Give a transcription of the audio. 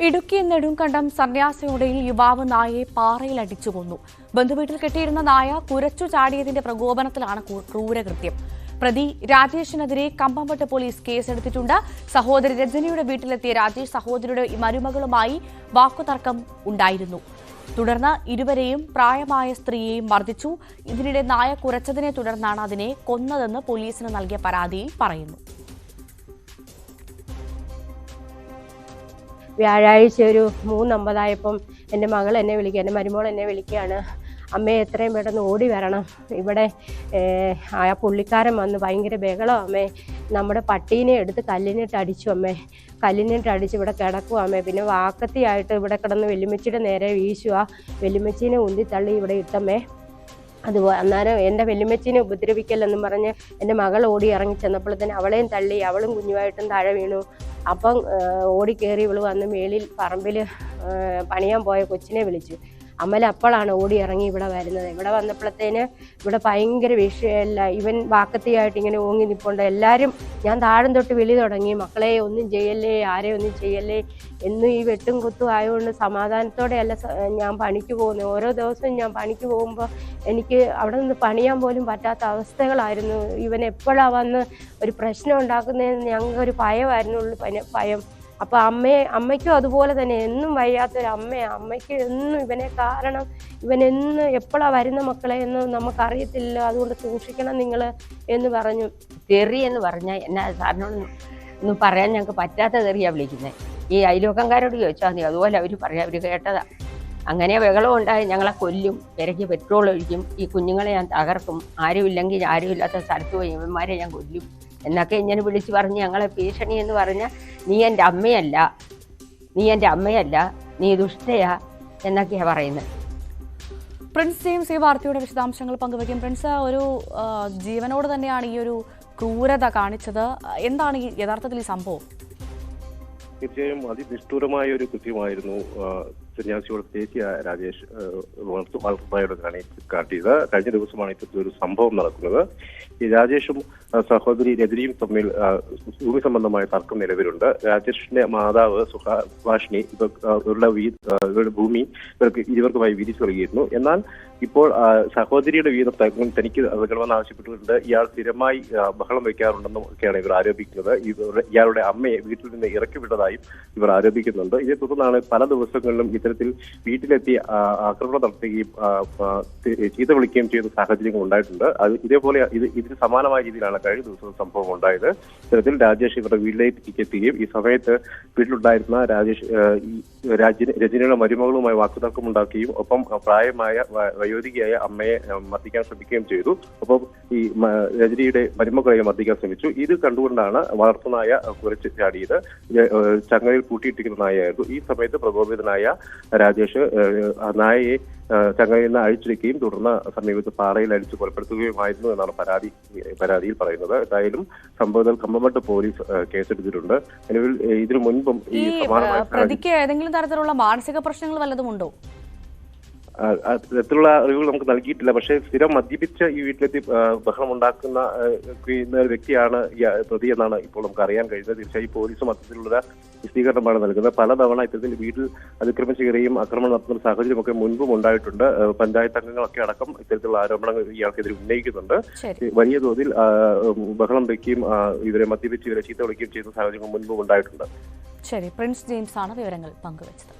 ഇടുക്കി നെടുങ്കണ്ടം സന്യാസിയോടയിൽ യുവാവ് നായയെ പാറയിൽ അടിച്ചു കൊന്നു. ബന്ധുവീട്ടിൽ കെട്ടിയിരുന്ന നായ കുരച്ചു ചാടിയതിന്റെ പ്രകോപനത്തിലാണ് ക്രൂ- ക്രൂരകൃത്യം. പ്രതി രാജേഷിനെതിരെ കമ്പംപട്ട് പോലീസ് കേസെടുത്തിട്ടുണ്ട്. സഹോദരി രജനിയുടെ വീട്ടിലെത്തിയ രാജേഷ് സഹോദരിയുടെ മരുമകളുമായി വാക്കുതർക്കം ഉണ്ടായിരുന്നു. തുടർന്ന് ഇരുവരെയും പ്രായമായ സ്ത്രീയെയും മർദ്ദിച്ചു. ഇതിനിടെ നായ കുരച്ചതിനെ തുടർന്നാണ് അതിനെ കൊന്നതെന്ന് പോലീസിന് നൽകിയ പരാതിയിൽ പറയുന്നു. വ്യാഴാഴ്ച ഒരു മൂന്നമ്പതായപ്പം എന്റെ മകൾ എന്നെ വിളിക്കുക എന്റെ മരുമോൾ എന്നെ വിളിക്കുകയാണ്. അമ്മയെ എത്രയും പെട്ടെന്ന് ഓടി വരണം. ഇവിടെ ആ പുള്ളിക്കാരൻ വന്ന് ഭയങ്കര ബഹളം അമ്മേ. നമ്മുടെ പട്ടീനെ എടുത്ത് കല്ലിനിട്ട് അടിച്ചു അമ്മേ. കല്ലിനിട്ട് അടിച്ച് ഇവിടെ കിടക്കുക അമ്മേ. പിന്നെ വാക്കത്തിയായിട്ട് ഇവിടെ കിടന്ന് വെല്ലുമച്ചിയുടെ നേരെ വീശുക വെല്ലുമച്ചീനെ ഉന്തി തള്ളി ഇവിടെ ഇട്ടമ്മേ. അത് അന്നേരം എന്റെ വെല്ലുമ്മച്ചീനെ ഉപദ്രവിക്കല്ലെന്നും പറഞ്ഞ് എന്റെ മകൾ ഓടി ഇറങ്ങി ചെന്നപ്പോഴത്തേന് അവളെയും തള്ളി അവളും കുഞ്ഞുമായിട്ടും താഴെ വീണു. അപ്പം ഓടി കയറി ഇവൾ വന്ന് മേളിൽ പറമ്പിൽ പണിയാൻ പോയ കൊച്ചിനെ വിളിച്ചു. അമ്മല അപ്പോഴാണ് ഓടി ഇറങ്ങി ഇവിടെ വരുന്നത്. ഇവിടെ വന്നപ്പോഴത്തേന് ഇവിടെ ഭയങ്കര വിഷയമല്ല. ഇവൻ വാക്കത്തിയായിട്ട് ഇങ്ങനെ ഓങ്ങി നിൽപ്പുണ്ട് എല്ലാവരും ഞാൻ താഴം തൊട്ട് വിളി തുടങ്ങി. മക്കളെ ഒന്നും ചെയ്യല്ലേ ആരെ ഒന്നും ചെയ്യല്ലേ എന്നും ഈ വെട്ടും കുത്തും ആയതുകൊണ്ട് സമാധാനത്തോടെയല്ല ഞാൻ പണിക്ക് പോകുന്നത്. ഓരോ ദിവസവും ഞാൻ പണിക്ക് പോകുമ്പോൾ എനിക്ക് അവിടെ നിന്ന് പണിയാൻ പോലും പറ്റാത്ത അവസ്ഥകളായിരുന്നു. ഇവൻ എപ്പോഴാണ് വന്ന് ഒരു പ്രശ്നം ഉണ്ടാക്കുന്നതെന്ന് ഞങ്ങൾക്കൊരു ഭയമായിരുന്നു ഉള്ളു. പന- ഭയം. അപ്പൊ അമ്മയെ അമ്മയ്ക്കും അതുപോലെ തന്നെ. എന്നും വയ്യാത്തൊരു അമ്മയാണ് അമ്മയ്ക്ക് എന്നും ഇവനെ കാരണം ഇവൻ എന്ന് എപ്പോഴാ വരുന്ന മക്കളെ എന്ന് നമുക്കറിയത്തില്ല. അതുകൊണ്ട് സൂക്ഷിക്കണം നിങ്ങൾ എന്ന് പറഞ്ഞു. തെറി എന്ന് പറഞ്ഞാൽ എന്നാ സാറിനോട് ഒന്നും പറയാൻ ഞങ്ങൾക്ക് പറ്റാത്ത തെറിയാ വിളിക്കുന്നത് ഈ അയൽവക്കംകാരോട് ചോദിച്ചാൽ മതി. അതുപോലെ അവർ പറയാം. അവർ കേട്ടതാ. അങ്ങനെ ബഹളം ഉണ്ടായി. ഞങ്ങളെ കൊല്ലും ഇരയ്ക്ക് പെട്രോൾ ഒഴിക്കും. ഈ കുഞ്ഞുങ്ങളെ ഞാൻ തകർക്കും. ആരുമില്ലെങ്കിൽ ആരുമില്ലാത്ത സ്ഥലത്ത് പോയി ഇവന്മാരെ ഞാൻ കൊല്ലും. എന്നൊക്കെ ഇങ്ങനെ വിളിച്ച് പറഞ്ഞ് ഞങ്ങളെ ഭീഷണി എന്ന് പറഞ്ഞാൽ നീ എന്റെ അമ്മയല്ല. നീ എന്റെ അമ്മയല്ല. നീ ദുഷ്ടയാ. എന്നൊക്കെയാണ് പറയുന്നത്. പ്രിൻസ് ജെയിംസ് ഈ വാർത്തയുടെ വിശദാംശങ്ങൾ പങ്കുവയ്ക്കും. പ്രിൻസ് ഒരു ജീവനോട് തന്നെയാണ് ഈ ഒരു ക്രൂരത കാണിച്ചത്. എന്താണ് ഈ യഥാർത്ഥത്തിൽ ഈ സംഭവം? തീർച്ചയായും അതിനിഷ്ഠൂരമായ ഒരു കൃത്യമായിരുന്നു. സന്യാസിയോട് ദേശീയ രാജേഷ് വളർത്തു വളർത്തുന്നതായോട് കാണി കാട്ടിയത് കഴിഞ്ഞ ദിവസമാണ് ഇത്തരത്തിൽ ഒരു സംഭവം നടക്കുന്നത്. ഈ രാജേഷും സഹോദരി രജനിയും തമ്മിൽ ഭൂമി സംബന്ധമായ തർക്കം നിലവിലുണ്ട്. രാജേഷിന്റെ മാതാവ് സുഹാ സുഭാഷിണി ഇവർ ഇവരുടെ ഇവരുടെ ഭൂമി ഇവർക്ക് ഇരുവർക്കുമായി വിരിച്ചു നൽകിയിരുന്നു എന്നാൽ ഇപ്പോൾ സഹോദരിയുടെ വീതം തങ്ങൾ തനിക്ക് നൽകണമെന്ന് ആവശ്യപ്പെട്ടിട്ടുണ്ട്. ഇയാൾ സ്ഥിരമായി ബഹളം വയ്ക്കാറുണ്ടെന്നും ഒക്കെയാണ് ഇവർ ആരോപിക്കുന്നത്. ഇവരുടെ ഇയാളുടെ അമ്മയെ വീട്ടിൽ നിന്ന് ഇറക്കി വിട്ടതായും ഇവർ ആരോപിക്കുന്നുണ്ട്. ഇതേ തുടർന്നാണ് പല ദിവസങ്ങളിലും ഇത്തരത്തിൽ വീട്ടിലെത്തി ആക്രമണം നടത്തുകയും ചീത്ത വിളിക്കുകയും ചെയ്ത സാഹചര്യങ്ങൾ ഉണ്ടായിട്ടുണ്ട്. അത് ഇതേപോലെ ഇത് ഇതിന് സമാനമായ രീതിയിലാണ് കഴിഞ്ഞ ദിവസം സംഭവം ഉണ്ടായത്. ഇത്തരത്തിൽ രാജേഷ് ഇവരുടെ വീട്ടിലേക്ക് എത്തുകയും ഈ സമയത്ത് വീട്ടിലുണ്ടായിരുന്ന രാജേഷ് രജനിയുടെ മരുമകളുമായി വാക്കുതർക്കം ഉണ്ടാക്കുകയും ഒപ്പം പ്രായമായ വയോധികയായ അമ്മയെ മർദ്ദിക്കാൻ ശ്രമിക്കുകയും ചെയ്തു. ഒപ്പം ഈ രജനിയുടെ മരുമകളെ മർദ്ദിക്കാൻ ശ്രമിച്ചു. ഇത് കണ്ടുകൊണ്ടാണ് വളർത്തുനായ കുരച്ച് ചാടിയത്. ചങ്ങലയിൽ പൂട്ടിയിട്ടിരിക്കുന്ന നായയായിരുന്നു. ഈ സമയത്ത് പ്രകോപിതനായ രാജേഷ് നായയെ ചങ്ങയിൽ നിന്ന് അഴിച്ചിരിക്കുകയും തുടർന്ന് സമീപത്ത് പാറയിൽ അടിച്ച് കൊലപ്പെടുത്തുകയുമായിരുന്നു എന്നാണ് പരാതി പരാതിയിൽ പറയുന്നത്. എന്തായാലും സംഭവത്തിൽ കമ്പമട്ട് പോലീസ് കേസെടുത്തിട്ടുണ്ട്. നിലവിൽ ഇതിനു മുൻപും ഈ പ്രതിക്ക് ഏതെങ്കിലും തരത്തിലുള്ള മാനസിക പ്രശ്നങ്ങൾ വല്ലതും ഉണ്ടോ? ആ, അത്തരത്തിലുള്ള അറിവുകൾ നമുക്ക് നൽകിയിട്ടില്ല. പക്ഷേ സ്ഥിരം മദ്യപിച്ച് ഈ വീട്ടിലെത്തി ബഹളം ഉണ്ടാക്കുന്ന വ്യക്തിയാണ് ഈ പ്രതി എന്നാണ് ഇപ്പോൾ നമുക്ക് അറിയാൻ കഴിയുന്നത്. തീർച്ചയായും പോലീസും അത്തരത്തിലുള്ള വിശദീകരണമാണ് നൽകുന്നത്. പലതവണ ഇത്തരത്തിൽ വീട്ടിൽ അതിക്രമിച്ച് കയറിയും ആക്രമണം നടത്തുന്ന സാഹചര്യമൊക്കെ മുൻപും ഉണ്ടായിട്ടുണ്ട്. പഞ്ചായത്ത് അംഗങ്ങളൊക്കെ അടക്കം ഇത്തരത്തിലുള്ള ആരോപണങ്ങൾ ഇയാൾക്കെതിരെ ഉന്നയിക്കുന്നുണ്ട്. വലിയ തോതിൽ ബഹളം വയ്ക്കുകയും ഇവരെ മദ്യപിച്ച് ഇവരെ ചീത്ത വിളിക്കുകയും ചെയ്യുന്ന സാഹചര്യങ്ങൾ മുൻപും ഉണ്ടായിട്ടുണ്ട്. ശരി. പ്രിൻസ് ജെയിംസ് ആണ് വിവരങ്ങൾ പങ്കുവച്ചത്.